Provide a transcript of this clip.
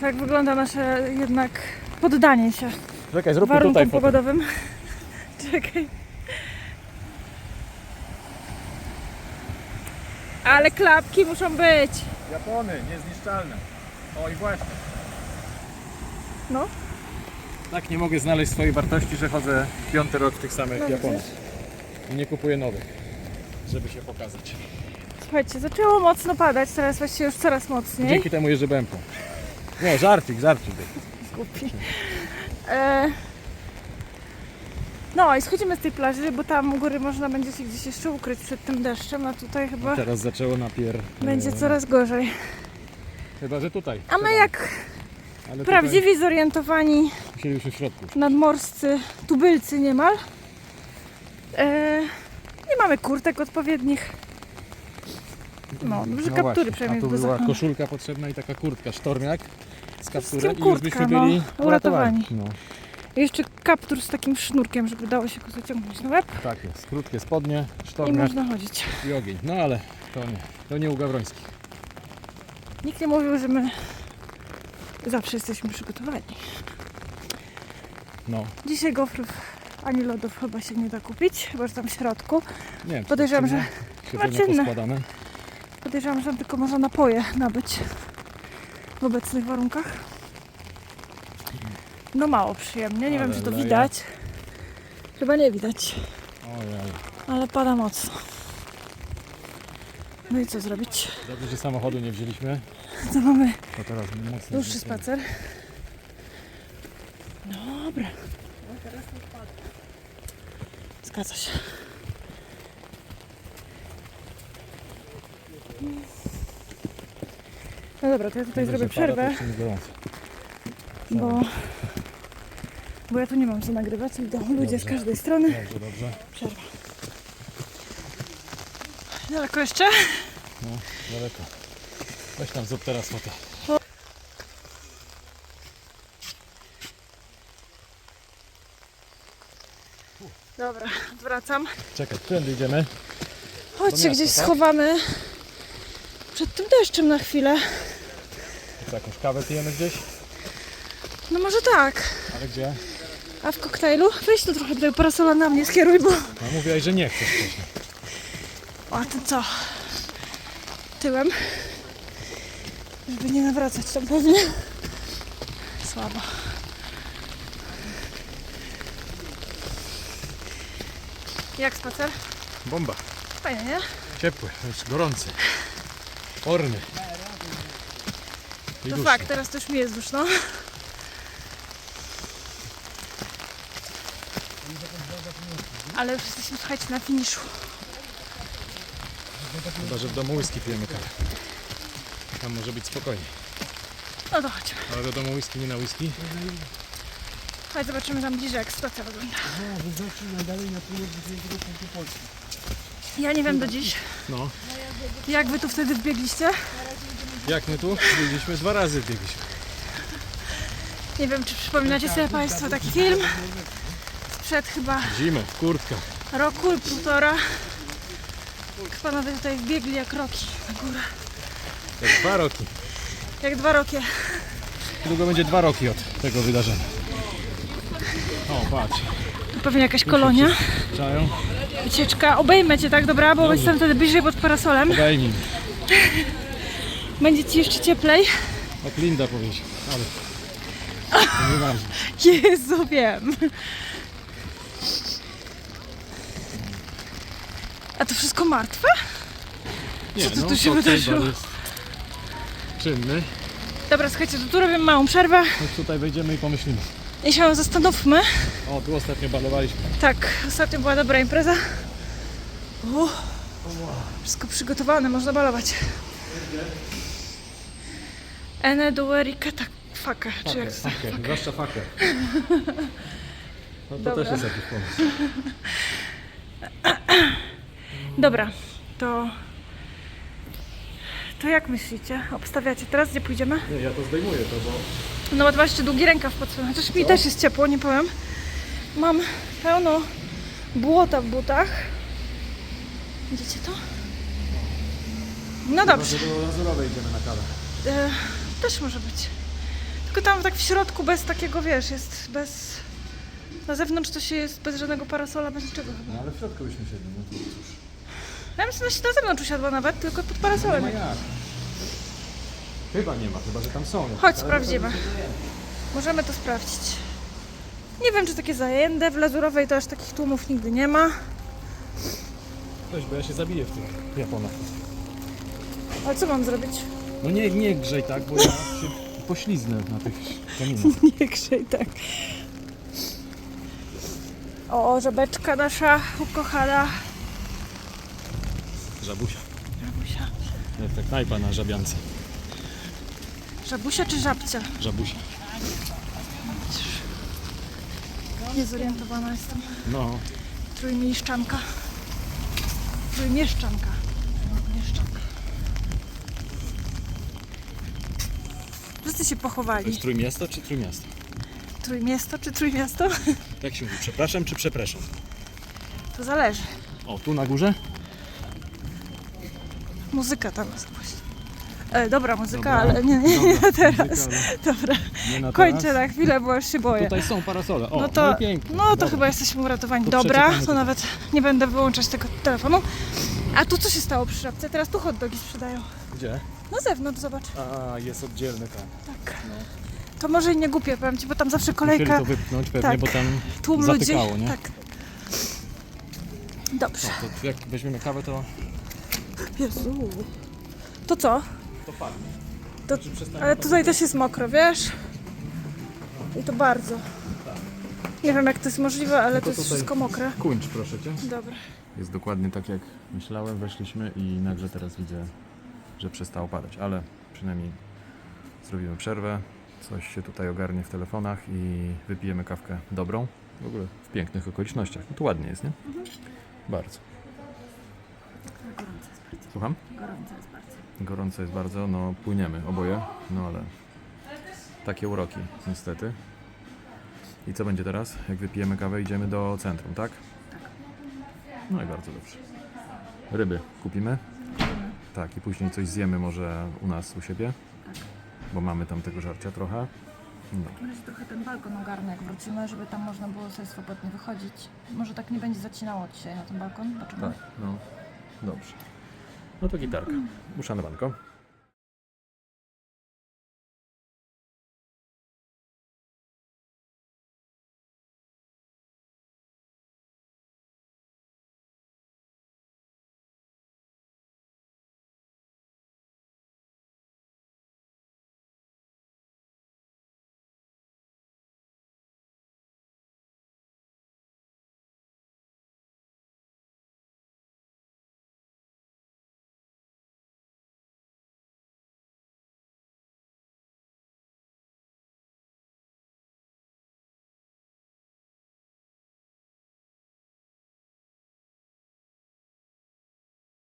Tak wygląda nasze jednak poddanie się Czekaj, zróbmy warunkom tutaj fotę. pogodowym. Czekaj. Ale klapki muszą być. Japony, niezniszczalne. O i właśnie. No. Tak nie mogę znaleźć swojej wartości, że chodzę piąty rok w tych samych No Japonach. I nie kupuję nowych, żeby się pokazać. Słuchajcie, zaczęło mocno padać, teraz właściwie już coraz mocniej. Dzięki temu jeżdżę bębką. Nie, żarcik, żarcik. Głupi. E... No i schodzimy z tej plaży, bo tam u góry można będzie się gdzieś jeszcze ukryć przed tym deszczem, a tutaj chyba Teraz zaczęło napier... będzie e, coraz gorzej. Chyba, że tutaj. A my jak Ale prawdziwi, zorientowani Tutaj musielibyśmy w środku. nadmorscy tubylcy niemal, e... nie mamy kurtek odpowiednich. No, dobrze kaptury właśnie. przynajmniej A tu w była koszulka potrzebna i taka kurtka, sztormiak z kapturem i już kurtka, byśmy no, byli uratowani. No, Jeszcze kaptur z takim sznurkiem, żeby dało się go zaciągnąć na łeb tak jest. Krótkie spodnie, i sztormiak można chodzić. i ogień. No ale to nie, to nie u Gawrońskich. Nikt nie mówił, że my zawsze jesteśmy przygotowani. No, Dzisiaj gofrów ani lodów chyba się nie da kupić, chyba że tam w środku. nie wiem. czy Podejrzewam, to że czynne, Siedzenia czynne. poskładane. Podejrzewam, że tam tylko można napoje nabyć w obecnych warunkach. No mało przyjemnie, nie wiem Ale czy to leje. widać. Chyba nie widać, Ojej. ale pada mocno. No i co zrobić? Dobrze, że samochodu nie wzięliśmy. To mamy To teraz mocno. dłuższy zjeżdżamy. spacer. Dobra. Zgadza się. No dobra, to ja tutaj zrobię przerwę, bo, bo ja tu nie mam co nagrywać, idą ludzie z każdej strony. Dobrze, dobrze. Przerwa. Daleko jeszcze? No, daleko. Weź tam zrób teraz fotę. Dobra, wracam. Czekaj, którędy idziemy? Chodźcie, gdzieś tak? schowamy przed tym deszczem na chwilę. Co, jakąś kawę pijemy gdzieś? No może tak. Ale gdzie? A w koktajlu? Weź tu trochę tego parasola na mnie skieruj, bo... No mówiłaś, że nie chcesz wcześniej. O, a to co? Tyłem? Żeby nie nawracać tam pewnie. Słabo. Jak spacer? Bomba. Fajnie, nie? Ciepły, już gorący. Orny. I To fakt, teraz też mi jest duszno. Ale już jesteśmy, słuchajcie, na finiszu. Chyba, że w domu whisky pijemy kawę. Tam może być spokojnie. No to chodźmy. Ale do domu whisky, nie na whisky. Chodź, zobaczymy tam bliżej, jak sytuacja wygląda. Ja nie wiem do dziś, No. Jak wy tu wtedy wbiegliście. Jak my tu? Byliśmy dwa razy biegliśmy. Nie wiem, czy przypominacie sobie Państwo taki film sprzed chyba Zimę, w kurtkach. roku i półtora. Jak panowie tutaj wbiegli jak roki na górę. Jak dwa roki. Jak dwa roki. Długo będzie dwa roki od tego wydarzenia. O, patrz. Tu pewnie jakaś kolonia. Czają? Wycieczka. Obejmę cię, tak dobra? Bo Dobrze. jestem wtedy bliżej pod parasolem. Obejmij. Będzie ci jeszcze cieplej. Jak Linda powiedział. Ale... To nieważne. Jezu, wiem. A to wszystko martwe? Nie, Co tu- no, tu się koktajl wydarzyło? bar jest Czynny. Dobra, słuchajcie, to tu robimy małą przerwę Chodź tutaj wejdziemy i pomyślimy. I się zastanówmy. O, tu ostatnio balowaliśmy. Tak, ostatnio była dobra impreza. Uff, wszystko przygotowane, można balować. Ene duerika tak faka, czy jak to Faker, zwłaszcza faker. No to Dobra. też jest jakiś pomysł. Dobra, to... To jak myślicie? Obstawiacie teraz, gdzie pójdziemy? Nie, ja to zdejmuję to, bo... No bo dwa jeszcze długi rękaw pod spodem, chociaż mi też jest ciepło, nie powiem. Mam pełno błota w butach. Widzicie to? No dobrze. do Lazurowej idziemy na kawę. E, też może być. Tylko tam tak w środku bez takiego, wiesz, jest bez... Na zewnątrz to się jest bez żadnego parasola, bez niczego chyba. No ale w środku byśmy siedli, no to cóż. Ja bym sobie na zewnątrz usiadła nawet, tylko pod parasolem. jak. Chyba nie ma, chyba że tam są. Chodź, sprawdzimy. Możemy to sprawdzić. Nie wiem, czy takie zajęte. W Lazurowej to aż takich tłumów nigdy nie ma. Weź, bo ja się zabiję w tych Japonach. Ale co mam zrobić? No nie, nie grzej tak, bo ja się pośliznę na tych kamieniach. Nie krzej tak. O, żabeczka nasza ukochana. Żabusia. Żabusia. Jak ta knajpa na żabiance. Żabusia czy żabcia? Żabusia. Niezorientowana jestem. No, Trójmieszczanka. Trójmieszczanka. Mieszczanka. Wszyscy się to pochowali. jest Trójmiasto czy Trójmiasto? Trójmiasto czy Trójmiasto? Jak się mówi? Przepraszam czy przepraszam? To zależy. O, tu na górze? Muzyka tam jest właśnie. E, dobra muzyka, Dobra. ale nie, nie, nie Dobra, teraz. muzyka, Dobra, ale Nie na kończę teraz. na chwilę, bo już się boję. Tutaj są parasole. O, No to, i pięknie. no to Dobra. chyba jesteśmy uratowani. To Dobra, przeczekamy to tutaj. nawet nie będę wyłączać tego telefonu. A tu co się stało przy żabce? Teraz tu hot dogi sprzedają. Gdzie? Na zewnątrz, zobacz. A, jest oddzielny tam. Tak. To może i nie głupie, powiem Ci, bo tam zawsze kolejka, Musieli to wypchnąć pewnie, tak. bo tam tłum ludzi. zatykało, nie? Tak. Dobrze. No, to jak weźmiemy kawę, to, Jezu. To co? to padnie. To, Znaczy, ale tutaj też jest mokro, wiesz? I to bardzo. Nie wiem jak to jest możliwe, ale No to, to jest wszystko mokre. Kończ proszę Cię. Dobra. Jest dokładnie tak jak myślałem, weszliśmy i nagle teraz widzę, że przestało padać, ale przynajmniej zrobimy przerwę, coś się tutaj ogarnie w telefonach i wypijemy kawkę dobrą, w ogóle w pięknych okolicznościach. No tu ładnie jest, nie? Bardzo. Słucham? Gorąco jest bardzo. Gorąco jest bardzo, no płyniemy oboje, no ale takie uroki niestety. I co będzie teraz? Jak wypijemy kawę, idziemy do centrum, tak? No i bardzo dobrze. Ryby kupimy? Tak, i później coś zjemy może u nas, u siebie, bo mamy tam tego żarcia trochę. No. Może trochę ten balkon ogarnę, jak wrócimy, żeby tam można było sobie swobodnie wychodzić. Może tak nie będzie zacinało dzisiaj na ten balkon? Poczekaj. Tak, no. Dobrze. No to gitarka. Uszanowanko.